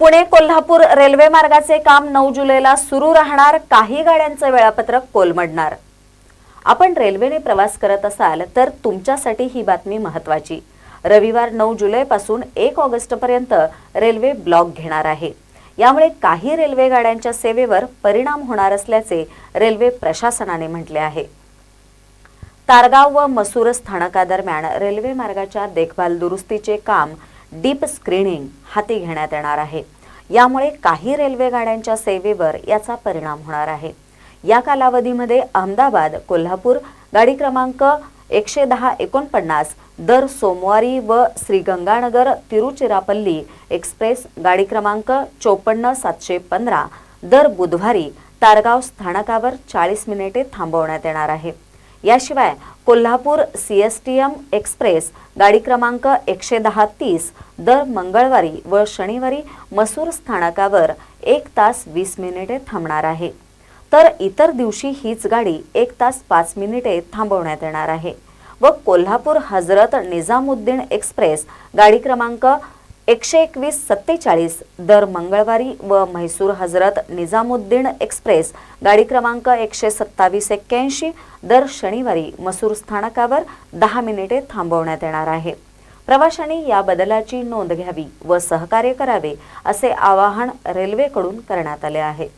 Pune Kolhapur railway मार्गाचे काम नऊ जुलैला सुरू राहणार. काही गाड्यांचं वेळापत्रक कोलमडणार. आपण रेल्वेने प्रवास करत असाल तर तुमच्यासाठी ही बातमी महत्वाची रविवार नऊ जुलैपासून एक ऑगस्टपर्यंत रेल्वे ब्लॉक घेणार आहे. यामुळे काही रेल्वे गाड्यांच्या सेवेवर परिणाम होणार असल्याचे रेल्वे प्रशासनाने म्हटले आहे. तारगाव व मसूर स्थानकादरम्यान रेल्वे मार्गाच्या देखभाल दुरुस्तीचे काम डीप स्क्रीनिंग हाती घेण्यात येणार आहे. यामुळे काही रेल्वे गाड्यांच्या सेवेवर याचा परिणाम होणार आहे. या कालावधीमध्ये अहमदाबाद कोल्हापूर गाडी क्रमांक एकशे दहा एकोणपन्नास दर सोमवारी व श्रीगंगानगर तिरुचिरापल्ली एक्सप्रेस गाडी क्रमांक चोपन्न सातशे पंधरा दर बुधवारी तारगाव स्थानकावर चाळीस मिनिटे थांबवण्यात येणार आहे. याशिवाय Kolhapur C S T M express गाडी क्रमांक एकशे दहा तीस दर मंगळवारी व शनिवारी मसूर स्थानकावर एक तास वीस मिनिटे थांबणार आहे. तर इतर दिवशी हीच गाडी एक तास पाच मिनिटे थांबवण्यात येणार आहे. व कोल्हापूर हजरत निजामुद्दीन एक्सप्रेस गाडी क्रमांक एकशे एकवीस सत्तेचाळीस दर मंगळवारी व म्हैसूर हजरत निजामुद्दीन एक्सप्रेस गाडी क्रमांक एकशे सत्तावीस एक्क्याऐंशी दर शनिवारी मसूर स्थानकावर दहा मिनिटे थांबवण्यात येणार आहे. प्रवाशांनी या बदलाची नोंद घ्यावी व सहकार्य करावे असे आवाहन रेल्वेकडून करण्यात आले आहे.